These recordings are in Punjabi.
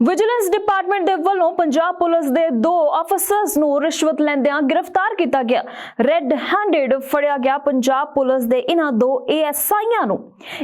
ਵਿਜੀਲੈਂਸ ਡਿਪਾਰਟਮੈਂਟ ਦੇ ਵੱਲੋਂ ਪੰਜਾਬ ਪੁਲਿਸ ਦੇ ਦੋ ਅਫਸਰਸ ਨੂੰ ਰਿਸ਼ਵਤ ਲੈਂਦਿਆਂ ਗ੍ਰਿਫਤਾਰ ਕੀਤਾ ਗਿਆ। ਰੈੱਡ ਹੈਂਡਡ ਫੜਿਆ ਗਿਆ ਪੰਜਾਬ ਪੁਲਿਸ ਦੇ ਇਹਨਾਂ ਦੋ ਏਐਸਆਈਆਂ ਨੂੰ।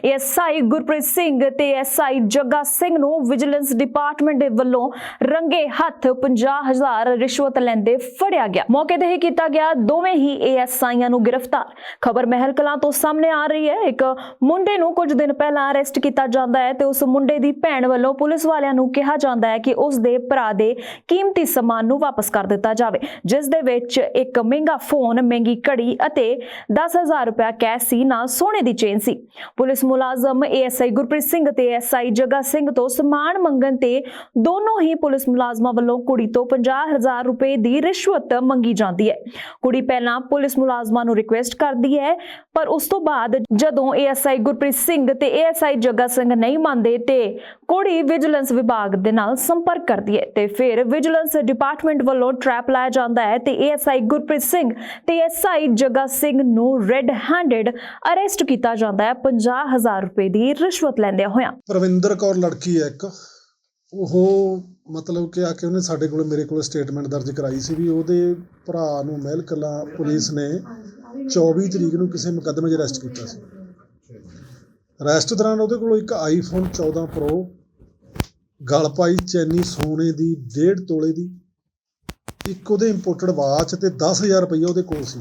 ਏਐਸਆਈ ਗੁਰਪ੍ਰੀਤ ਸਿੰਘ ਤੇ ਏਐਸਆਈ ਜੱਗਾ ਸਿੰਘ ਨੂੰ ਵਿਜੀਲੈਂਸ ਡਿਪਾਰਟਮੈਂਟ ਦੇ ਵੱਲੋਂ ਰੰਗੇ ਹੱਥ 50000 ਰਿਸ਼ਵਤ ਲੈਂਦੇ ਫੜਿਆ ਗਿਆ। ਮੌਕੇ ਤੇ ਹੀ ਕੀਤਾ ਗਿਆ ਦੋਵੇਂ ਹੀ ਏਐਸਆਈਆਂ ਨੂੰ ਗ੍ਰਿਫਤਾਰ। ਖਬਰ ਮਹਿਲ ਕਲਾਂ ਤੋਂ ਸਾਹਮਣੇ ਆ ਰਹੀ ਹੈ। ਇੱਕ ਮੁੰਡੇ ਨੂੰ ਕੁਝ ਦਿਨ ਪਹਿਲਾਂ ਅਰੈਸਟ ਕੀਤਾ ਜਾਂਦਾ ਹੈ ਤੇ ਉਸ ਮੁੰਡੇ ਦੀ ਭੈਣ ਵੱਲੋਂ ਪੁਲਿਸ ਵਾਲਿਆਂ ਨੂੰ ਕਿਹਾ ਜਾਂਦਾ ਹੈ ਕਿ ਉਸ ਦੇ ਭਰਾ ਦੇ ਕੀਮਤੀ ਸਮਾਨ ਨੂੰ ਵਾਪਸ ਕਰ ਦਿੱਤਾ ਜਾਵੇ, ਜਿਸ ਦੇ ਵਿੱਚ ਇੱਕ ਮਹਿੰਗਾ ਫੋਨ, ਮਹਿੰਗੀ ਘੜੀ ਅਤੇ 10000 ਰੁਪਏ ਕੈਸ਼ ਸੀ ਨਾਲ ਸੋਨੇ ਦੀ ਚੇਨ ਸੀ। ਪੁਲਿਸ ਮੁਲਾਜ਼ਮ ਏਐਸਆਈ ਗੁਰਪ੍ਰੀਤ ਸਿੰਘ ਤੇ ਐਸਆਈ ਜਗਾ ਸਿੰਘ ਤੋਂ ਸਮਾਨ ਮੰਗਣ ਤੇ ਦੋਨੋਂ ਹੀ ਪੁਲਿਸ ਮੁਲਾਜ਼ਮਾਂ ਵੱਲੋਂ ਕੁੜੀ ਤੋਂ 50000 ਰੁਪਏ ਦੀ ਰਿਸ਼ਵਤ ਮੰਗੀ ਜਾਂਦੀ ਹੈ। ਕੁੜੀ ਪਹਿਲਾਂ ਪੁਲਿਸ ਮੁਲਾਜ਼ਮਾਂ ਨੂੰ ਰਿਕੁਐਸਟ ਕਰਦੀ ਹੈ, ਪਰ ਉਸ ਤੋਂ ਬਾਅਦ ਜਦੋਂ ਏਐਸਆਈ ਗੁਰਪ੍ਰੀਤ ਸਿੰਘ ਤੇ ਏਐਸਆਈ ਜੱਗਾ ਸਿੰਘ ਨਹੀਂ ਮੰਨਦੇ ਤੇ ਕੁੜੀ ਵਿਜੀਲੈਂਸ ਵਿਭਾਗ ਦੇ ਨਾਲ ਸੰਪਰਕ ਕਰਦੀ ਹੈ ਤੇ ਫਿਰ ਵਿਜੀਲੈਂਸ ਡਿਪਾਰਟਮੈਂਟ ਵੱਲੋਂ ਟ੍ਰੈਪ ਲਾਇਆ ਜਾਂਦਾ ਹੈ ਤੇ ਏਐਸਆਈ ਗੁਰਪ੍ਰੀਤ ਸਿੰਘ ਤੇ ਏਐਸਆਈ ਜੱਗਾ ਸਿੰਘ ਨੂੰ ਰੈੱਡ ਹੈਂਡਡ ਅਰੈਸਟ ਕੀਤਾ ਜਾਂਦਾ ਹੈ। 50000 ਰੁਪਏ ਦੀ ਰਿਸ਼ਵਤ ਲੈਂਦਿਆਂ ਹੋਇਆਂ। ਪ੍ਰਵਿੰਦਰ ਕੌਰ ਲੜਕੀ ਹੈ ਇੱਕ। ਉਹ ਮਤਲਬ ਕਿ ਆ ਕੇ ਉਹਨੇ ਸਾਡੇ ਕੋਲ ਮੇਰੇ ਕੋਲ ਸਟੇਟਮੈਂਟ ਦਰਜ ਕਰਾਈ ਸੀ ਵੀ ਉਹਦੇ ਭਰਾ ਨੂੰ ਮਹਿਲ ਕਲਾਂ ਪੁਲਿਸ ਨੇ 24 ਤਰੀਕ ਨੂੰ ਕਿਸੇ ਮੁਕੱਦਮੇ 'ਚ ਅਰੈਸਟ ਕੀਤਾ ਸੀ। ਅਰੈਸਟ ਦੌਰਾਨ ਉਹਦੇ ਕੋਲ ਇੱਕ ਆਈਫੋਨ 14 ਪ੍ਰੋ ਗਲ ਪਾਈ ਚੈਨੀ ਸੋਨੇ ਦੀ 1.5 ਤੋਲੇ ਦੀ। ਇੱਕ ਉਹਦੇ ਇੰਪੋਰਟਡ ਵਾਚ ਤੇ 10000 ਰੁਪਈਆ ਉਹਦੇ ਕੋਲ ਸੀ।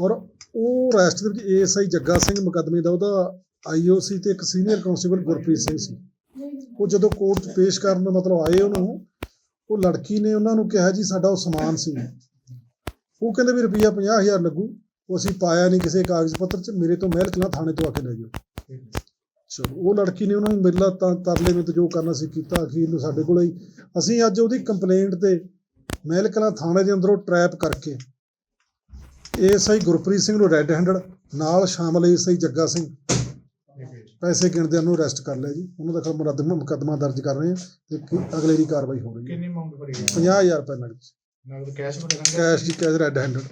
ਔਰ ਉਹ ਰੈਸਟ ਦੇ ਵਿੱਚ ਏਐਸਆਈ ਜੱਗਾ ਸਿੰਘ ਮੁਕੱਦਮੇ ਦਾ, ਉਹਦਾ ਆਈਓਸੀ ਤੇ ਇੱਕ ਸੀਨੀਅਰ ਕਾਂਸਟੇਬਲ ਗੁਰਪ੍ਰੀਤ ਸਿੰਘ ਸੀ। ਉਹ ਜਦੋਂ ਕੋਰਟ 'ਚ ਪੇਸ਼ ਕਰਨ ਦਾ ਮਤਲਬ ਆਏ ਉਹਨੂੰ, ਉਹ ਲੜਕੀ ਨੇ ਉਹਨਾਂ ਨੂੰ ਕਿਹਾ, ਜੀ, ਸਾਡਾ ਉਹ ਸਮਾਨ ਸੀ। ਉਹ ਕਹਿੰਦੇ ਵੀ ਰੁਪਈਆ 50000 ਲੱਗੂ। ਉਹ ਅਸੀਂ ਪਾਇਆ ਨਹੀਂ ਕਿਸੇ ਕਾਗਜ਼ ਪੱਤਰ 'ਚ, ਮੇਰੇ ਤੋਂ ਮਹਿਲ ਕਲਾਂ ਥਾਣੇ ਤੋਂ ਆ ਕੇ ਲੈ ਜਾਓ। ਚਲੋ ਉਹ ਲੜਕੀ ਨੇ ਉਹਨਾਂ ਨੂੰ ਮਿਲਲਾ ਤਾਂ ਤਰਲੇ ਵਿੱਚ ਜੋ ਕਰਨਾ ਸੀ ਕੀਤਾ ਅਖੀਰ ਨੂੰ ਸਾਡੇ ਕੋਲ ਹੀ। ਅਸੀਂ ਅੱਜ ਉਹਦੀ ਕੰਪਲੇਂਟ ਤੇ ਮਹਿਲ ਕਲਾਂ ਥਾਣੇ ਦੇ ਅੰਦਰੋਂ ਟਰੈਪ ਕਰਕੇ ਏਐਸਆਈ ਗੁਰਪ੍ਰੀਤ ਸਿੰਘ ਨੂੰ ਰੈੱਡ ਹੈਂਡਡ ਨਾਲ ਸ਼ਾਮਲ ਏਐਸਆਈ ਜੱਗਾ ਸਿੰਘ ਪੈਸੇ ਗਿਣਦਿਆਂ ਨੂੰ ਅਰੈਸਟ ਕਰ ਲਿਆ ਜੀ। ਉਹਨਾਂ ਦਾ ਖਿਲਾਫ ਮੁਕੱਦਮਾ ਮੁਕੱਦਮਾ ਦਰਜ ਕਰ ਰਹੇ ਹਾਂ ਤੇ ਕੀ- ਅਗਲੇਰੀ ਕਾਰਵਾਈ ਹੋ ਰਹੀ ਹੈ। ਕਿੰਨੀ ਮੰਗ ਭਰੀ ਹੈ? 50000 ਰੁਪਏ ਨਗਦ। ਨਗਦ ਕੈਸ਼ ਭਰੇਗਾ ਕੈਸ਼ ਦੀ ਕੈਸ਼ ਰੈੱਡ ਹੈਂਡਡ